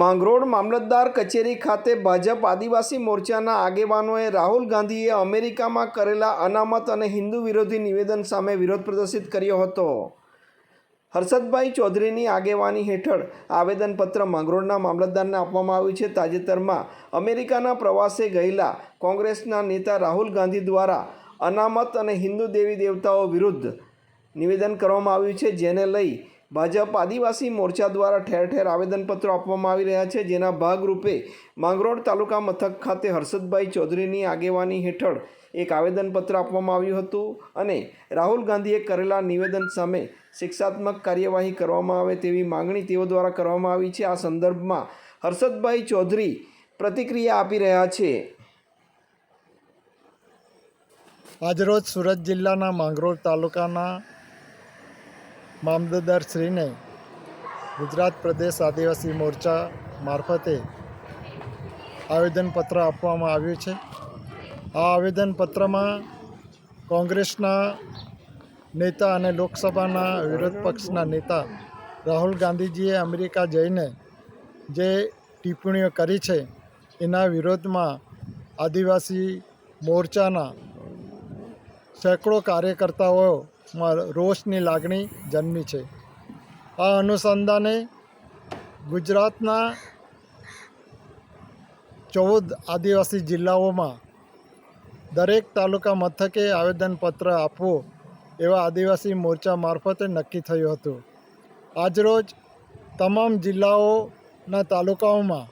માંગરોળ મામલતદાર કચેરી ખાતે ભાજપ આદિવાસી મોરચાના આગેવાનોએ રાહુલ ગાંધીએ અમેરિકામાં કરેલા અનામત અને હિન્દુ વિરોધી નિવેદન સામે વિરોધ પ્રદર્શિત કર્યો હતો. હર્ષદભાઈ ચૌધરીની આગેવાની હેઠળ આવેદનપત્ર માંગરોળના મામલતદારને આપવામાં આવ્યું છે. તાજેતરમાં અમેરિકાના પ્રવાસે ગયેલા કોંગ્રેસના નેતા રાહુલ ગાંધી દ્વારા અનામત અને હિન્દુ દેવી દેવતાઓ વિરુદ્ધ નિવેદન કરવામાં આવ્યું છે, જેને લઈ ભાજપ આદિવાસી મોરચા દ્વારા ઠેર ઠેર આવેદનપત્રો આપવામાં આવી રહ્યા છે, જેના ભાગરૂપે માંગરોળ તાલુકા મથક ખાતે હર્ષદભાઈ ચૌધરીની આગેવાની હેઠળ એક આવેદનપત્ર આપવામાં આવ્યું હતું અને રાહુલ ગાંધીએ કરેલા નિવેદન સામે શિક્ષાત્મક કાર્યવાહી કરવામાં આવે તેવી માંગણી તેઓ દ્વારા કરવામાં આવી છે. આ સંદર્ભમાં હર્ષદભાઈ ચૌધરી પ્રતિક્રિયા આપી રહ્યા છે. આજરોજ સુરત જિલ્લાના માંગરોળ તાલુકાના મામલતદારશ્રીને ગુજરાત પ્રદેશ આદિવાસી મોરચા મારફતે આવેદનપત્ર આપવામાં આવ્યું છે. આ આવેદનપત્રમાં કોંગ્રેસના નેતા અને લોકસભાના વિરોધ પક્ષના નેતા રાહુલ ગાંધીજીએ અમેરિકા જઈને જે ટિપ્પણીઓ કરી છે, એના વિરોધમાં આદિવાસી મોરચાના સેંકડો કાર્યકર્તાઓમાં રોષની લાગણી જન્મી છે. આ અનુસંધાને ગુજરાતના ચૌદ આદિવાસી જિલ્લાઓમાં દરેક તાલુકા મથકે આવેદનપત્ર આપવું એવા આદિવાસી મોરચા મારફતે નક્કી થયું હતું. આજરોજ તમામ જિલ્લાઓના તાલુકાઓમાં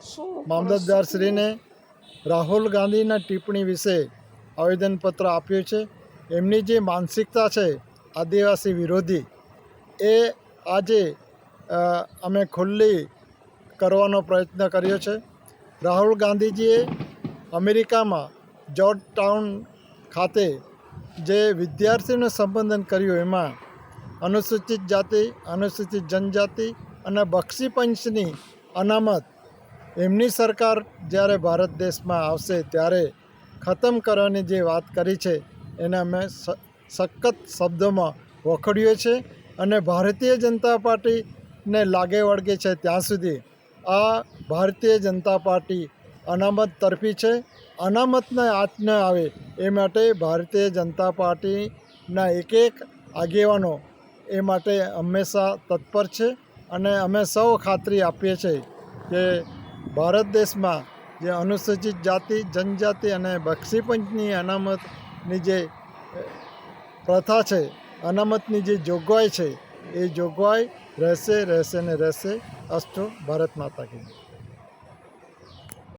મામલતદારશ્રીને રાહુલ ગાંધીના ટિપ્પણી વિશે આવેદનપત્ર આપ્યું છે. એમની જે માનસિકતા છે આદિવાસી વિરોધી એ આજે અમે ખુલ્લી કરવાનો પ્રયત્ન કર્યો છે. રાહુલ ગાંધીજીએ અમેરિકામાં જોર્જ ટાઉન ખાતે જે વિદ્યાર્થીઓનું સંબોધન કર્યું એમાં અનુસૂચિત જાતિ, અનુસૂચિત જનજાતિ અને બક્ષી પંચની અનામત એમની સરકાર જ્યારે ભારત દેશમાં આવશે ત્યારે ખતમ કરવાની જે વાત કરી છે એને અમે સખત શબ્દોમાં વખોડ્યો છે અને ભારતીય જનતા પાર્ટીને લાગે વળગે છે ત્યાં સુધી આ ભારતીય જનતા પાર્ટી અનામત તરફી છે. અનામતને આત ન આવે એ માટે ભારતીય જનતા પાર્ટીના એક એક આગેવાનો એ માટે હંમેશા તત્પર છે અને અમે સૌ ખાતરી આપીએ છીએ કે ભારત દેશમાં જે અનુસૂચિત જાતિ, જનજાતિ અને બક્ષીપંચની અનામતની જે પ્રથા છે, અનામતની જે જોગવાઈ છે, એ જોગવાઈ રહેશે રહેશે ને રહેશે અસ્તુ ભારત માતા કી.